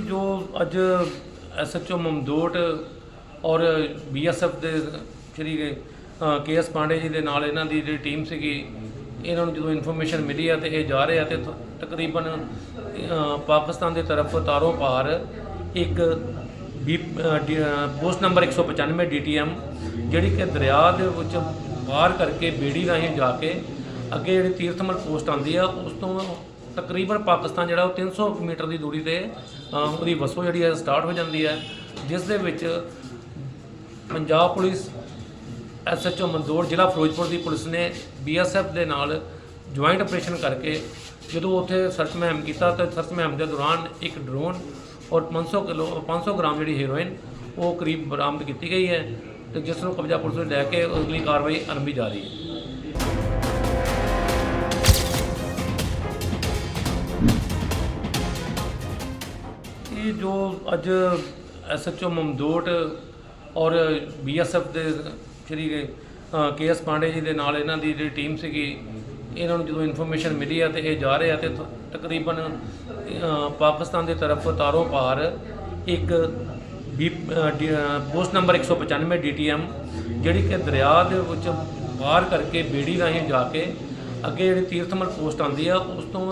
ਜੋ ਅੱਜ ਐਸਐਚਓ ਮਮਦੋਟ ਔਰ ਬੀਐਸਐਫ ਦੇ ਸ਼੍ਰੀ ਕੇਐਸ ਪਾਂਡੇ ਜੀ ਦੇ ਨਾਲ ਇਹਨਾਂ ਦੀ ਜਿਹੜੀ ਟੀਮ ਸੀਗੀ ਇਹਨਾਂ ਨੂੰ ਜਦੋਂ ਇਨਫੋਰਮੇਸ਼ਨ ਮਿਲੀ ਆ ਤੇ ਇਹ ਜਾ ਰਹੇ ਆ ਤੇ ਤ- ਤਕਰੀਬਨ ਪਾਕਿਸਤਾਨ ਦੀ ਤਰਫ ਤਾਰੋਂ ਪਾਰ ਇੱਕ B uh, D- uh, post number 195 DTM ਜਿਹੜੀ ਕਿ ਦਰਿਆ ਦੇ ਵਿੱਚ ਬਾਹਰ ਕਰਕੇ ਬੇੜੀ ਰਾਹੀਂ ਜਾ ਕੇ ਅੱਗੇ ਜਿਹੜੀ ਤੀਰਥਮਲ ਪੋਸਟ ਆਉਂਦੀ ਆ ਉਸ ਤੋਂ ਤਕਰੀਬਨ ਪਾਕਿਸਤਾਨ ਜਿਹੜਾ ਉਹ 300 ਮੀਟਰ ਦੀ ਦੂਰੀ ਤੇ ਉਹਦੀ ਵਸੋਂ ਜਿਹੜੀ ਹੈ ਸਟਾਰਟ ਹੋ ਜਾਂਦੀ ਹੈ। ਜਿਸ ਦੇ ਵਿੱਚ ਪੰਜਾਬ ਪੁਲਿਸ ਐਸਐਚਓ ਮੰਦੋੜ, ਜ਼ਿਲ੍ਹਾ ਫਿਰੋਜ਼ਪੁਰ ਦੀ ਪੁਲਿਸ ਨੇ ਬੀਐਸਐਫ ਦੇ ਨਾਲ ਜੁਆਇੰਟ ਆਪਰੇਸ਼ਨ ਕਰਕੇ ਜਦੋਂ ਉੱਥੇ ਸਰਚ ਮਹਿਮ ਕੀਤਾ ਤਾਂ ਸਰਚ ਮਹਿਮ ਦੇ ਦੌਰਾਨ ਇੱਕ ਡਰੋਨ ਔਰ 500 ਕਿਲੋ 500 ਗ੍ਰਾਮ ਜਿਹੜੀ ਹੀਰੋਇਨ ਉਹ ਕਰੀਬ ਬਰਾਮਦ ਕੀਤੀ ਗਈ ਹੈ ਤੇ ਜਿਸ ਨੂੰ ਕਬਜ਼ਾ ਪੁਲਿਸ ਨੇ ਲੈ ਕੇ ਅਗਲੀ ਕਾਰਵਾਈ ਆਰੰਭੀ ਜਾ ਰਹੀ ਹੈ। ਇਹ ਜੋ ਅੱਜ ਐਸਐਚਓ ਮਮਦੋਟ ਔਰ ਬੀਐਸਐਫ ਦੇ ਸ਼੍ਰੀ ਕੇਐਸ ਪਾਂਡੇ ਜੀ ਦੇ ਨਾਲ ਇਹਨਾਂ ਦੀ ਜਿਹੜੀ ਟੀਮ ਸੀਗੀ ਇਹਨਾਂ ਨੂੰ ਜਦੋਂ ਇਨਫੋਰਮੇਸ਼ਨ ਮਿਲੀ ਆ ਤੇ ਇਹ ਜਾ ਰਹੇ ਆ ਤੇ ਤ- ਤਕਰੀਬਨ ਪਾਕਿਸਤਾਨ ਦੀ ਤਰਫ ਤਾਰੋਂ ਪਾਰ ਇੱਕ B uh, D- uh, post number 195 DTM ਜਿਹੜੀ ਕਿ ਦਰਿਆ ਦੇ ਵਿੱਚ ਬਾਹਰ ਕਰਕੇ ਬੇੜੀ ਰਾਹੀਂ ਜਾ ਕੇ ਅੱਗੇ ਜਿਹੜੀ ਤੀਰਥਮਲ ਪੋਸਟ ਆਉਂਦੀ ਆ ਉਸ ਤੋਂ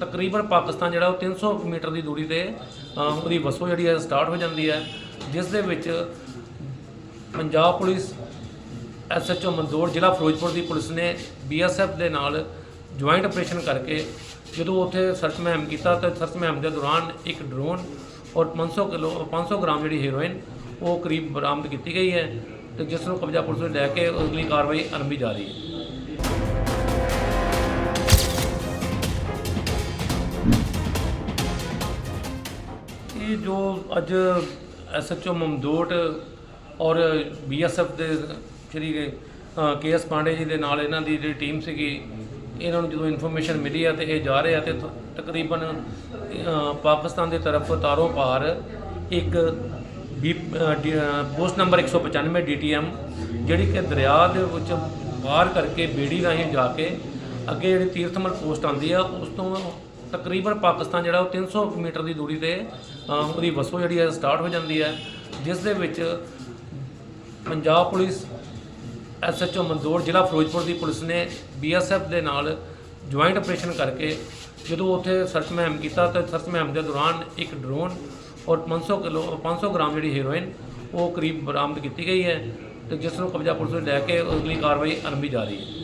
ਤਕਰੀਬਨ ਪਾਕਿਸਤਾਨ ਜਿਹੜਾ ਉਹ 300 ਮੀਟਰ ਦੀ ਦੂਰੀ ਤੇ ਅ, ਉਹਦੀ ਵਸੋਂ ਜਿਹੜੀ ਹੈ ਸਟਾਰਟ ਹੋ ਜਾਂਦੀ ਹੈ। ਜਿਸ ਦੇ ਵਿੱਚ ਪੰਜਾਬ ਪੁਲਿਸ ਐਸਐਚਓ ਮੰਦੋੜ ਜ਼ਿਲ੍ਹਾ ਫਿਰੋਜ਼ਪੁਰ ਦੀ ਪੁਲਿਸ ਨੇ ਬੀਐਸਐਫ ਦੇ ਨਾਲ ਜੁਆਇੰਟ ਆਪਰੇਸ਼ਨ ਕਰਕੇ ਜਦੋਂ ਉੱਥੇ ਸਰਚ ਮੁਹਿੰਮ ਕੀਤਾ ਤਾਂ ਸਰਚ ਮੁਹਿੰਮ ਦੇ ਦੌਰਾਨ ਇੱਕ ਡਰੋਨ ਔਰ 500 ਕਿਲੋ 500 ਗ੍ਰਾਮ ਜਿਹੜੀ ਹੈਰੋਇਨ ਉਹ ਕਰੀਬ ਬਰਾਮਦ ਕੀਤੀ ਗਈ ਹੈ ਤੇ ਜਿਸ ਨੂੰ ਕਬਜ਼ਾ ਪੁਲਿਸ ਨੇ ਲੈ ਕੇ ਅਗਲੀ ਕਾਰਵਾਈ ਆਰੰਭੀ ਜਾ ਰਹੀ ਹੈ। ਜੋ ਅੱਜ ਐਸਐਚਓ ਮਮਦੋਟ ਔਰ ਬੀਐਸਐਫ ਦੇ ਸ਼੍ਰੀ ਕੇਐਸ ਪਾਂਡੇ ਜੀ ਦੇ ਨਾਲ ਇਹਨਾਂ ਦੀ ਜਿਹੜੀ ਟੀਮ ਸੀਗੀ, ਇਹਨਾਂ ਨੂੰ ਜਦੋਂ ਇਨਫੋਰਮੇਸ਼ਨ ਮਿਲੀ ਆ ਤੇ ਇਹ ਜਾ ਰਹੇ ਆ ਤੇ ਤਕਰੀਬਨ ਪਾਕਿਸਤਾਨ ਦੀ ਤਰਫ ਤਾਰੋ ਪਾਰ ਇੱਕ B D- post number 195 DTM ਜਿਹੜੀ ਕਿ ਦਰਿਆ ਦੇ ਵਿੱਚ ਪਾਰ ਕਰਕੇ ਬੇੜੀ ਰਾਹੀਂ ਜਾ ਕੇ ਅੱਗੇ ਜਿਹੜੀ ਤੀਰਥਮਲ ਪੋਸਟ ਆਉਂਦੀ ਆ, ਉਸ ਤੋਂ ਤਕਰੀਬਨ ਪਾਕਿਸਤਾਨ ਜਿਹੜਾ ਉਹ 300 ਮੀਟਰ ਦੀ ਦੂਰੀ ਤੇ ਉਹਦੀ ਵਸੋਂ ਜਿਹੜੀ ਹੈ ਸਟਾਰਟ ਹੋ ਜਾਂਦੀ ਹੈ। ਜਿਸ ਦੇ ਵਿੱਚ ਪੰਜਾਬ ਪੁਲਿਸ ਐਸਐਚਓ ਮੰਦੋੜ, ਜ਼ਿਲ੍ਹਾ ਫਿਰੋਜ਼ਪੁਰ ਦੀ ਪੁਲਿਸ ਨੇ ਬੀਐਸਐਫ ਦੇ ਨਾਲ ਜੁਆਇੰਟ ਆਪਰੇਸ਼ਨ ਕਰਕੇ ਜਦੋਂ ਉੱਥੇ ਸਰਚ ਮੁਹਿੰਮ ਕੀਤਾ ਤਾਂ ਸਰਚ ਮੁਹਿੰਮ ਦੇ ਦੌਰਾਨ ਇੱਕ ਡਰੋਨ ਔਰ 500 ਕਿਲੋ 500 ਗ੍ਰਾਮ ਜਿਹੜੀ ਹੈਰੋਇਨ ਉਹ ਕਰੀਬ ਬਰਾਮਦ ਕੀਤੀ ਗਈ ਹੈ ਤੇ ਜਿਸ ਨੂੰ ਕਬਜ਼ਾ ਪੁਲਿਸ ਨੇ ਲੈ ਕੇ ਅਗਲੀ ਕਾਰਵਾਈ ਆਰੰਭੀ ਜਾ ਰਹੀ ਹੈ।